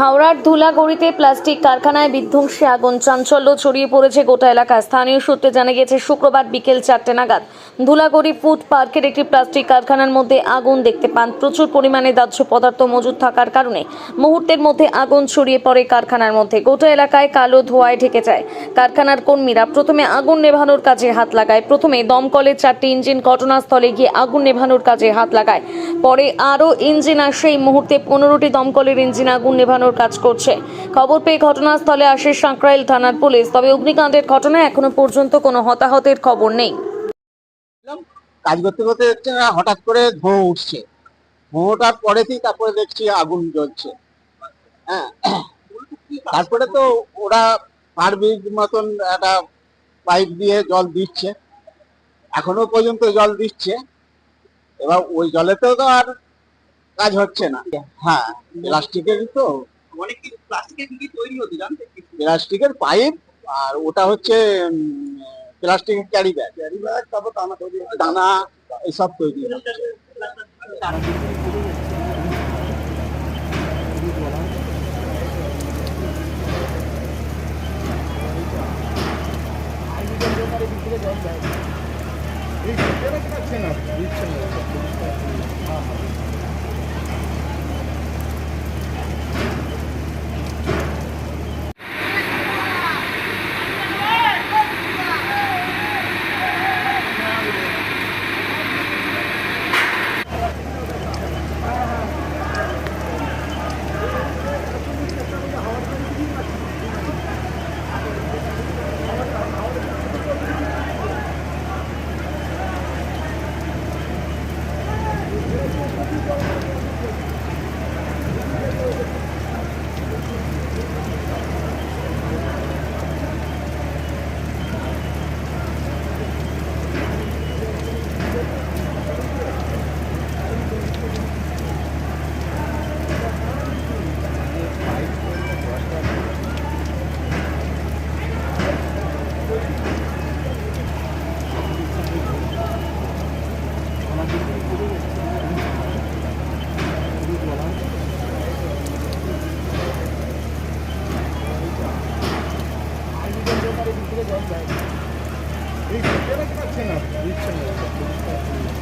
হাওড়ার ধুলাগড়িতে প্লাস্টিক কারখানায় বিধ্বংসী আগুন। চাঞ্চল্য ছড়িয়ে পড়েছে গোটা এলাকা। স্থানীয় সূত্রে জানা গেছে শুক্রবার বিকেল চারটে নাগাদ ধুলাগড়ি ফুড পার্কের একটি প্লাস্টিক কারখানার মধ্যে আগুন দেখতে পান। প্রচুর পরিমাণে দাহ্য পদার্থ মজুদ থাকার কারণে মুহূর্তের মধ্যে আগুন ছড়িয়ে পড়ে কারখানার মধ্যে। গোটা এলাকায় কালো ধোঁয়ায় ঢেকে যায়। কারখানার কর্মীরা প্রথমে আগুন নেভানোর কাজে হাত লাগায়। প্রথমে দমকলের চারটি ইঞ্জিন ঘটনাস্থলে গিয়ে আগুন নেভানোর কাজে হাত লাগায়। পরে আরও ইঞ্জিন আসে। এই মুহূর্তে পনেরোটি দমকলের ইঞ্জিন আগুন নেভানোর কাজ করছে। খবর পেয়ে ঘটনাস্থলে আসে সাঁকরাইল থানার পুলিশ। তবে অগ্নিকাণ্ডের ঘটনায় এখনও পর্যন্ত কোনো হতাহতের খবর নেই। কাজ করতে করতে দেখছি না, হঠাৎ করে ধোঁয়া উঠছে। ধোঁয়াটার পরেতেই তারপরে দেখছি আগুন জ্বলছে। হ্যাঁ। তারপরে তো ওরা পারবিক মতন একটা পাইপ দিয়ে জল দিচ্ছে। এখনও পর্যন্ত জল দিচ্ছে। এবার ওই জলেতেও তো আর কাজ হচ্ছে না। হ্যাঁ প্লাস্টিকের তো। অনেক কিছু প্লাস্টিকের কি তৈরি হতো জানতে? প্লাস্টিকের পাইপ আর ওটা হচ্ছে প্লাস্টিকের ক্যারি ব্যাগ। ক্যারি ব্যাগ তারপর দানা এসব তৈরি এই কেটে না দিচ্ছেন না। এই জল যায় এই না? দিচ্ছে না।